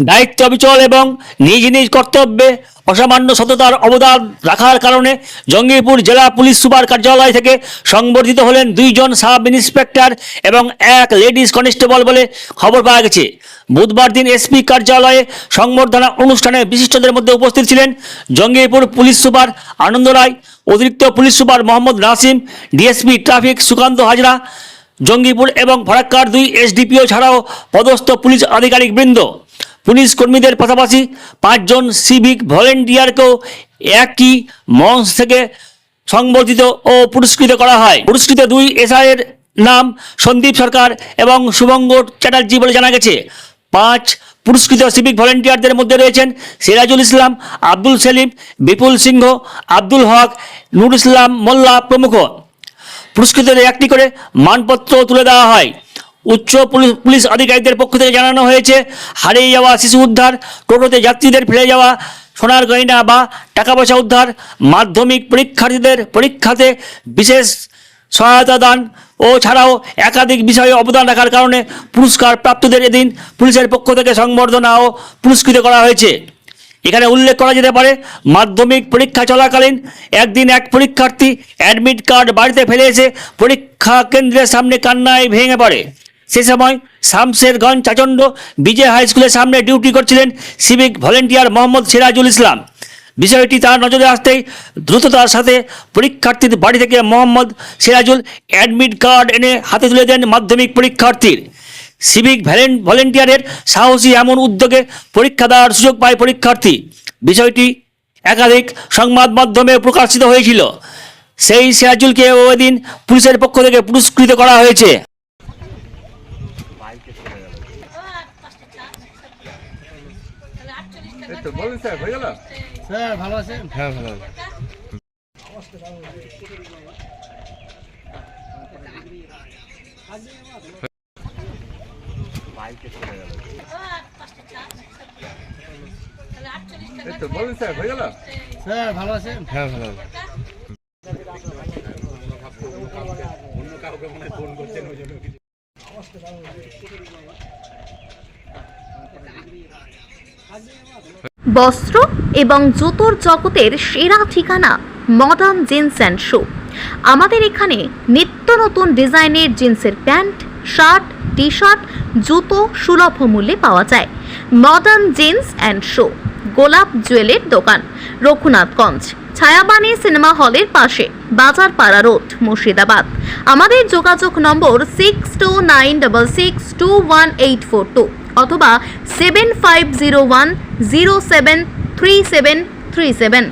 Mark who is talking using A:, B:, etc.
A: দায়িত্ব অবিচল এবং নিজ নিজ কর্তব্যে অসামান্য সততার অবদান রাখার কারণে জঙ্গিপুর জেলা পুলিশ সুপার কার্যালয় থেকে সংবর্ধিত হলেন দুইজন সাব ইন্সপেক্টর এবং এক লেডিস কনস্টেবল বলে খবর পাওয়া গেছে। বুধবার দিন এসপি কার্যালয়ে সংবর্ধনা অনুষ্ঠানে বিশিষ্টদের মধ্যে উপস্থিত ছিলেন জঙ্গিপুর পুলিশ সুপার আনন্দ রায়, অতিরিক্ত police super Mohammad Nasim, DSP traffic Sukanta Hazra, Jangipur এবং ফরাক্কার দুই এসডিপিও ছাড়াও পদস্থ পুলিশ আধিকারিক বৃন্দ। পুলিশ কর্মীদের পাশাপাশি পাঁচজন সিভিক ভলেন্টিয়ারকেও একই মঞ্চ থেকে সংবর্ধিত ও পুরস্কৃত করা হয়। পুরস্কৃত দুই এসআইয়ের নাম সন্দীপ সরকার এবং শুভঙ্গ চ্যাটার্জি বলে জানা গেছে। পাঁচ পুরস্কৃত সিভিক ভলেন্টিয়ারদের মধ্যে রয়েছেন সিরাজুল ইসলাম, আব্দুল সেলিম, বিপুল সিংহ, আব্দুল হক নুর ইসলাম মোল্লা প্রমুখ। পুরস্কৃতদের একটি করে মানপত্র তুলে দেওয়া হয়। উচ্চ পুলিশ আধিকারিকদের পক্ষ থেকে জানানো হয়েছে, হারিয়ে যাওয়া শিশু উদ্ধার, টোটোতে যাত্রীদের ফেলে যাওয়া, সোনার গয়না বা টাকা পয়সা উদ্ধার, মাধ্যমিক পরীক্ষার্থীদের পরীক্ষাতে বিশেষ সহায়তা দান ও ছাড়াও একাধিক বিষয়ে অবদান রাখার কারণে পুরস্কার প্রাপ্তদের এদিন পুলিশের পক্ষ থেকে সংবর্ধনা ও পুরস্কৃত করা হয়েছে। এখানে উল্লেখ করা যেতে পারে, মাধ্যমিক পরীক্ষা চলাকালীন একদিন এক পরীক্ষার্থী অ্যাডমিট কার্ড বাড়িতে ফেলে এসে পরীক্ষা কেন্দ্রের সামনে কান্নায় ভেঙে পড়ে। সে সময় শামশেরগঞ্জ চাচণ্ড বিজয় হাই স্কুলের সামনে ডিউটি করছিলেন সিভিক ভলেন্টিয়ার মোহাম্মদ সিরাজুল ইসলাম। বিষয়টি তার নজরে আসতেই দ্রুততার সাথে পরীক্ষার্থীর বাড়ি থেকে মোহাম্মদ সিরাজুল অ্যাডমিট কার্ড এনে হাতে তুলে দেন মাধ্যমিক পরীক্ষার্থীর। সিভিক ভলেন্টিয়ারের সাহসী এমন উদ্যোগে পরীক্ষা দেওয়ার সুযোগ পায় পরীক্ষার্থী। বিষয়টি একাধিক সংবাদ মাধ্যমে প্রকাশিত হয়েছিল। সেই সিরাজুলকে ওই দিন পুলিশের পক্ষ থেকে পুরস্কৃত করা হয়েছে।
B: এই তো বলুন স্যার হয়ে গেল?
C: স্যার ভালো আছেন?
B: হ্যাঁ ভালো এই তো বলুন স্যার হয়ে গেল?
C: স্যার ভালো আছেন?
B: হ্যাঁ ভালো
D: বস্ত্র এবং জুতোর জগতের সেরা ঠিকানা মডার্ন জিন্স অ্যান্ড শু আমাদের এখানে নিত্য নতুন ডিজাইনের জিন্সের প্যান্ট, শার্ট টি শার্ট জুতো সুলভ মূল্যে পাওয়া যায়। মডার্ন জিন্স অ্যান্ড শু গোলাপ জুয়েলের দোকান, রঘুনাথগঞ্জ। ছায়াবাণী সিনেমা হলের পাশে, বাজার পাড়া রোড, মুর্শিদাবাদ। আমাদের যোগাযোগ number six two nine double six two one eight four two অথবা seven five zero one zero seven three seven three seven